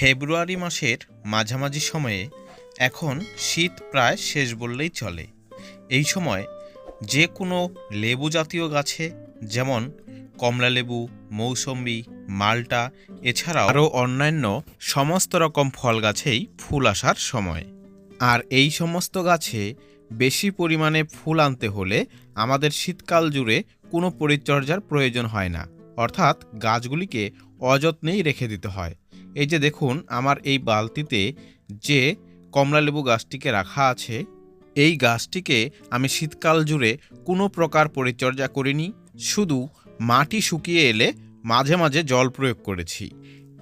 ফেব্রুয়ারি মাসের মাঝামাঝি সময়ে এখন শীত প্রায় শেষ বললেই চলে। এই সময় যে কোনো লেবু জাতীয় গাছে যেমন কমলালেবু, মৌসম্বি, মাল্টা, এছাড়াও আরও অন্যান্য সমস্ত রকম ফল গাছেই ফুল আসার সময়। আর এই সমস্ত গাছে বেশি পরিমাণে ফুল আনতে হলে আমাদের শীতকাল জুড়ে কোনো পরিচর্যার প্রয়োজন হয় না। অর্থাৎ গাছগুলিকে অযত্নেই রেখে দিতে হয়। এই যে দেখুন, আমার এই বালতিতে যে কমলালেবু গাছটিকে রাখা আছে, এই গাছটিকে আমি শীতকাল জুড়ে কোনো প্রকার পরিচর্যা করিনি, শুধু মাটি শুকিয়ে এলে মাঝে মাঝে জল প্রয়োগ করেছি।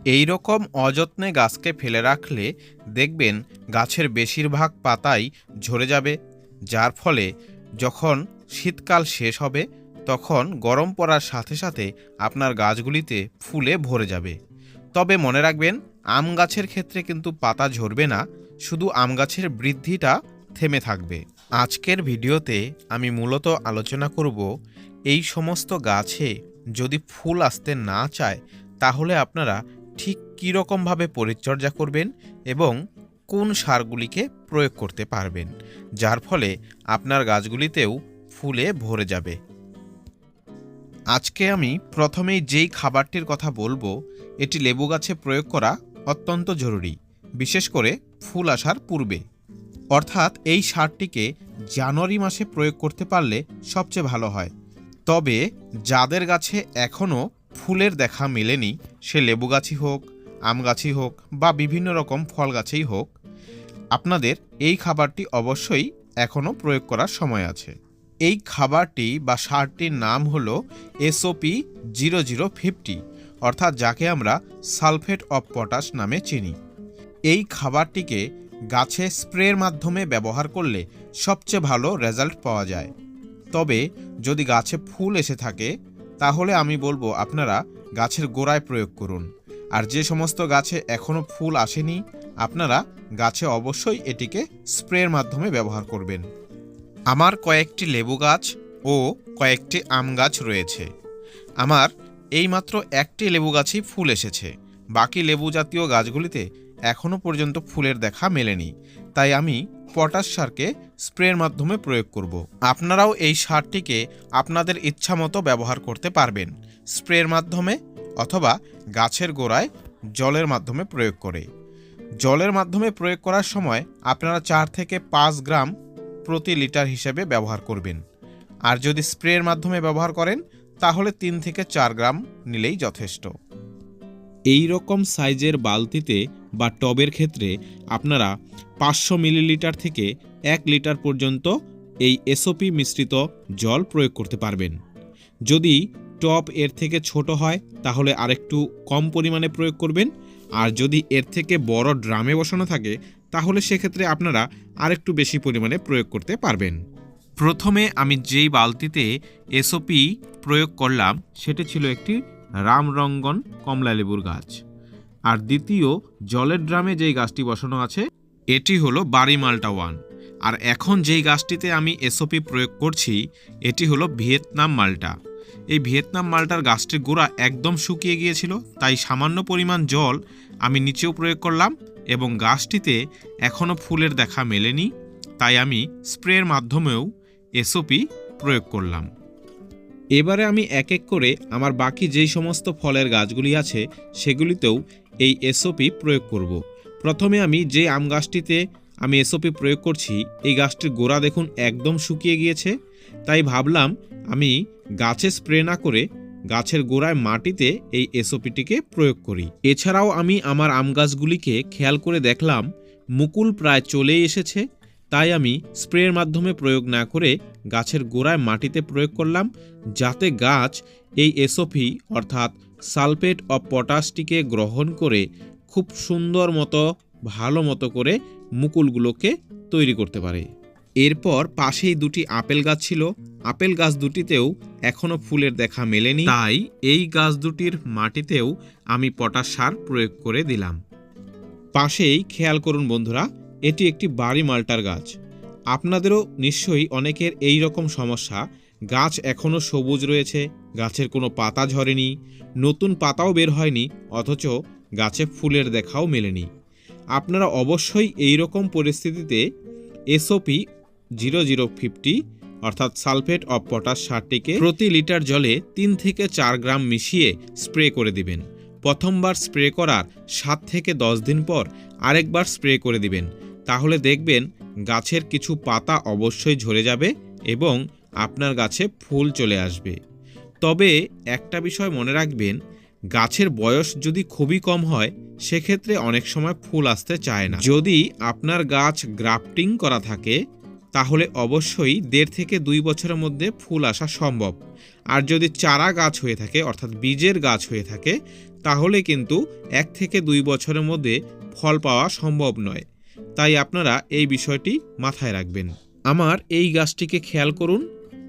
এই রকম অযত্নে গাছকে ফেলে রাখলে দেখবেন গাছের বেশিরভাগ পাতাই ঝরে যাবে, যার ফলে যখন শীতকাল শেষ হবে, তখন গরম পড়ার সাথে সাথে আপনার গাছগুলিতে ফুলে ভরে যাবে। তবে মনে রাখবেন, আম গাছের ক্ষেত্রে কিন্তু পাতা ঝরবে না, শুধু আম গাছের বৃদ্ধিটা থেমে থাকবে। আজকের ভিডিওতে আমি মূলত আলোচনা করব, এই সমস্ত গাছে যদি ফুল আসতে না চায়, তাহলে আপনারা ঠিক কী রকমভাবে পরিচর্যা করবেন এবং কোন সারগুলিকে প্রয়োগ করতে পারবেন, যার ফলে আপনার গাছগুলিতেও ফুলে ভরে যাবে। আজকে আমি প্রথমেই যেই খাবারটির কথা বলব, এটি লেবু গাছে প্রয়োগ করা অত্যন্ত জরুরি, বিশেষ করে ফুল আসার পূর্বে। অর্থাৎ এই সারটিকে জানুয়ারি মাসে প্রয়োগ করতে পারলে সবচেয়ে ভালো হয়। তবে যাদের গাছে এখনও ফুলের দেখা মেলেনি, সে লেবু গাছই হোক, আম গাছই হোক বা বিভিন্ন রকম ফল গাছেই হোক, আপনাদের এই খাবারটি অবশ্যই এখনও প্রয়োগ করার সময় আছে। এই খাবারটি বা সারটির নাম হলো এসওপি জিরো জিরো ফিফটি অর্থাৎ যাকে আমরা সালফেট অফ পটাশ নামে চিনি। এই খাবারটিকে গাছে স্প্রের মাধ্যমে ব্যবহার করলে সবচেয়ে ভালো রেজাল্ট পাওয়া যায়। তবে যদি গাছে ফুল এসে থাকে, তাহলে আমি বলব আপনারা গাছের গোড়ায় প্রয়োগ করুন। আর যে সমস্ত গাছে এখনও ফুল আসেনি, আপনারা গাছে অবশ্যই এটিকে স্প্রের মাধ্যমে ব্যবহার করবেন। আমার কয়েকটি লেবু গাছ ও কয়েকটি আম গাছ রয়েছে। আমার এইমাত্র একটি লেবু গাছেই ফুল এসেছে। বাকি লেবু জাতীয় গাছগুলিতে এখনও পর্যন্ত ফুলের দেখা মেলেনি। তাই আমি পটাশ সারকে স্প্রের মাধ্যমে প্রয়োগ করব। আপনারাও এই সারটিকে আপনাদের ইচ্ছামতো ব্যবহার করতে পারবেন। স্প্রের মাধ্যমে অথবা গাছের গোড়ায় জলের মাধ্যমে প্রয়োগ করে। জলের মাধ্যমে প্রয়োগ করার সময় আপনারা চার থেকে পাঁচ গ্রাম প্রতি লিটার হিসেবে ব্যবহার করবেন। আর যদি স্প্রের মাধ্যমে ব্যবহার করেন, তাহলে তিন থেকে চার গ্রাম নিলেই যথেষ্ট। এই রকম সাইজের বালতিতে বা টবের ক্ষেত্রে আপনারা পাঁচশো মিলিলিটার থেকে এক লিটার পর্যন্ত এই এসওপি মিশ্রিত জল প্রয়োগ করতে পারবেন। যদি টব এর থেকে ছোট হয়, তাহলে আরেকটু কম পরিমাণে প্রয়োগ করবেন। আর যদি এর থেকে বড় ড্রামে বসানো থাকে তাহলে সেক্ষেত্রে আপনারা আরেকটু বেশি পরিমাণে প্রয়োগ করতে পারবেন। প্রথমে আমি যেই বালতিতে এসওপি প্রয়োগ করলাম, সেটি ছিল একটি রামরঙ্গন কমলালেবুর গাছ। আর দ্বিতীয়, জলের ড্রামে যেই গাছটি বসানো আছে, এটি হলো বাড়ি মালটা ওয়ান। আর এখন যেই গাছটিতে আমি এসওপি প্রয়োগ করছি, এটি হলো ভিয়েতনাম মালটা। এই ভিয়েতনাম মালটার গাছটির গোড়া একদম শুকিয়ে গিয়েছিল, তাই সামান্য পরিমাণ জল আমি নিচেও প্রয়োগ করলাম এবং গাছটিতে এখনও ফুলের দেখা মেলেনি, তাই আমি স্প্রের মাধ্যমেও এসওপি প্রয়োগ করলাম এবারে আমি এক এক করে আমার বাকি যেই সমস্ত ফলের গাছগুলি আছে, সেগুলিতেও এই এসওপি প্রয়োগ করব। প্রথমে আমি যে আম গাছটিতে আমি এসওপি প্রয়োগ করছি, এই গাছটির গোড়া দেখুন একদম শুকিয়ে গিয়েছে তাই ভাবলাম আমি গাছে স্প্রে না করে গাছের গোড়ায় মাটিতে এই এসওপিটিকে প্রয়োগ করি। এছাড়াও আমি আমার আম গাছগুলিকে খেয়াল করে দেখলাম, মুকুল প্রায় চলেই এসেছে, তাই আমি স্প্রের মাধ্যমে প্রয়োগ না করে গাছের গোড়ায় মাটিতে প্রয়োগ করলাম, যাতে গাছ এই এসওপি, অর্থাৎ সালফেট অফ পটাশটিকে গ্রহণ করে খুব সুন্দর মতো, ভালো মতো করে মুকুলগুলোকে তৈরি করতে পারে। এরপর পাশেই দুটি আপেল গাছ ছিল আপেল গাছ দুটিতেও এখনও ফুলের দেখা মেলেনি, তাই এই গাছ দুটির মাটিতেও আমি পটাশ সার প্রয়োগ করে দিলাম। পাশেই খেয়াল করুন বন্ধুরা, এটি একটি বাড়ি মাল্টার গাছ। আপনাদেরও নিশ্চয়ই অনেকের এই রকম সমস্যা। গাছ এখনও সবুজ রয়েছে, গাছের কোনো পাতা ঝরেনি, নতুন পাতাও বের হয়নি, অথচ গাছে ফুলের দেখাও মেলেনি। আপনারা অবশ্যই এই রকম পরিস্থিতিতে এসওপি জিরো জিরো ফিফটি অর্থাৎ সালফেট অফ পটাশ সারটিকে প্রতি লিটার জলে তিন থেকে চার গ্রাম মিশিয়ে স্প্রে করে দিবেন। প্রথমবার স্প্রে করার সাত থেকে দশ দিন পর আরেকবার স্প্রে করে দিবেন। তাহলে দেখবেন গাছের কিছু পাতা অবশ্যই ঝরে যাবে এবং আপনার গাছে ফুল চলে আসবে। তবে একটা বিষয় মনে রাখবেন, গাছের বয়স যদি খুবই কম হয়, সেক্ষেত্রে অনেক সময় ফুল আসতে চায় না। যদি আপনার গাছ গ্রাফটিং করা থাকে তাহলে অবশ্যই দেড় থেকে দুই বছরের মধ্যে ফুল আসা সম্ভব। আর যদি চারা গাছ হয়ে থাকে, অর্থাৎ বীজের গাছ হয়ে থাকে, তাহলে কিন্তু এক থেকে দুই বছরের মধ্যে ফল পাওয়া সম্ভব নয়। তাই আপনারা এই বিষয়টি মাথায় রাখবেন। আমার এই গাছটিকে খেয়াল করুন।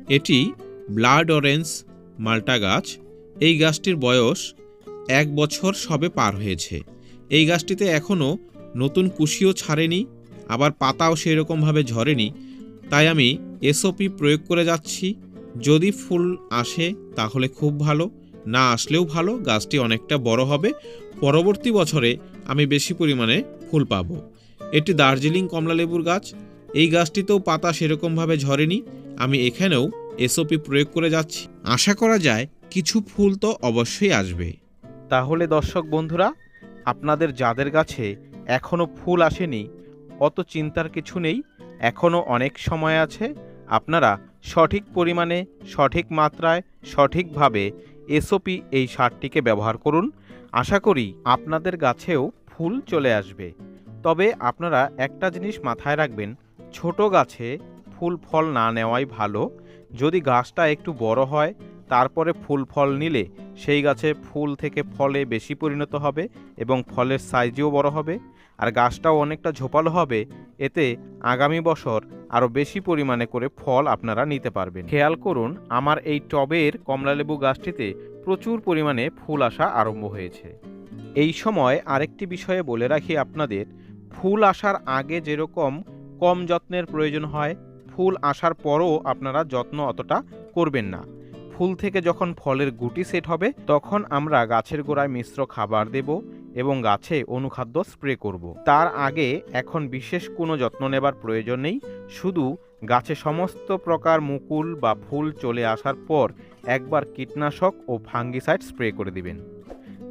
এটি ব্লাড অরেঞ্জ মাল্টা গাছ। এই গাছটির বয়স এক বছর সবে পার হয়েছে। এই গাছটিতে এখনও নতুন কুশিও ছাড়েনি, আবার পাতাও সেই রকমভাবে ঝরেনি। তাই আমি এসওপি প্রয়োগ করে যাচ্ছি। যদি ফুল আসে, তাহলে খুব ভালো। না আসলেও ভালো, গাছটি অনেকটা বড় হবে। পরবর্তী বছরে আমি বেশি পরিমাণে ফুল পাবো। এটি দার্জিলিং কমলালেবুর গাছ। এই গাছটিতেও পাতা সেরকমভাবে ঝরেনি। আমি এখানেও এসওপি প্রয়োগ করে যাচ্ছি। আশা করা যায় কিছু ফুল তো অবশ্যই আসবে। তাহলে দর্শক বন্ধুরা, আপনাদের যাদের গাছে এখনও ফুল আসেনি অত চিন্তার কিছু নেই এখনও অনেক সময় আছে, আপনারা সঠিক পরিমাণে, সঠিক মাত্রায়, সঠিকভাবে এসওপি এই সারটিকে ব্যবহার করুন। আশা করি আপনাদের গাছেও ফুল চলে আসবে। তবে আপনারা একটা জিনিস মাথায় রাখবেন, ছোট গাছে ফুল ফল না নেওয়াই ভালো। যদি গাছটা একটু বড় হয়, তারপরে ফুল ফল নিলে সেই গাছে ফুল থেকে ফলে বেশি পরিণত হবে এবং ফলের সাইজেও বড় হবে। আর গাছটাও অনেকটা ঝোপালো হবে, এতে আগামী বছর আরও বেশি পরিমাণে করে ফল আপনারা নিতে পারবেন। খেয়াল করুন, আমার এই টবের কমলালেবু গাছটিতে প্রচুর পরিমাণে ফুল আসা আরম্ভ হয়েছে। এই সময় আরেকটি বিষয়ে বলে রাখি আপনাদের, ফুল আসার আগে যেরকম কম যত্নের প্রয়োজন হয়, ফুল আসার পরও আপনারা যত্ন অতটা করবেন না। ফুল থেকে যখন ফলের গুটি সেট হবে, তখন আমরা গাছের গোড়ায় মিশ্র খাবার দেব এবং গাছে অনুখাদ্য স্প্রে করব। তার আগে এখন বিশেষ কোনো যত্ন নেবার প্রয়োজন নেই, শুধু গাছে সমস্ত প্রকার মুকুল বা ফুল চলে আসার পর একবার কীটনাশক ও ফাঙ্গিসাইড স্প্রে করে দিবেন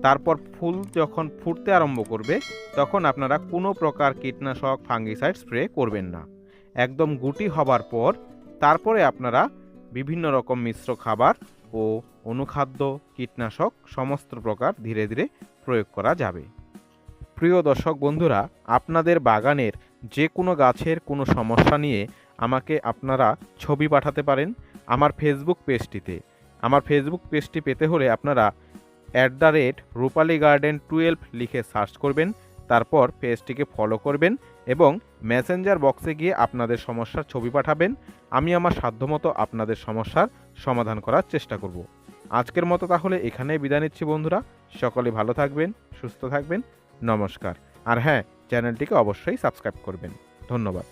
তারপর ফুল যখন ফুটতে আরম্ভ করবে, তখন আপনারা কোনো প্রকার কীটনাশক, ফাঙ্গিসাইড স্প্রে করবেন না একদম গুটি হবার পর তারপরে আপনারা বিভিন্ন রকম মিশ্র খাবার ও অনুখাদ্য, কীটনাশক, সমস্ত প্রকার ধীরে ধীরে প্রয়োগ করা যাবে। প্রিয় দর্শক বন্ধুরা, আপনাদের বাগানের যে কোনো গাছের কোনো সমস্যা নিয়ে আমাকে আপনারা ছবি পাঠাতে পারেন আমার ফেসবুক পেজটিতে। আমার ফেসবুক পেজটি পেতে হলে আপনারা at the rate Rupali garden twelve লিখে সার্চ করবেন, তারপর পেজটিকে ফলো করবেন এবং মেসেঞ্জার বক্সে গিয়ে আপনাদের সমস্যার ছবি পাঠাবেন। আমি আমার সাধ্যমতো আপনাদের সমস্যার সমাধান করার চেষ্টা করব। আজকের মতো তাহলে এখানে বিদায় নিচ্ছি বন্ধুরা। সকলে ভালো থাকবেন, সুস্থ থাকবেন। নমস্কার। আর হ্যাঁ চ্যানেলটিকে অবশ্যই সাবস্ক্রাইব করবেন। ধন্যবাদ।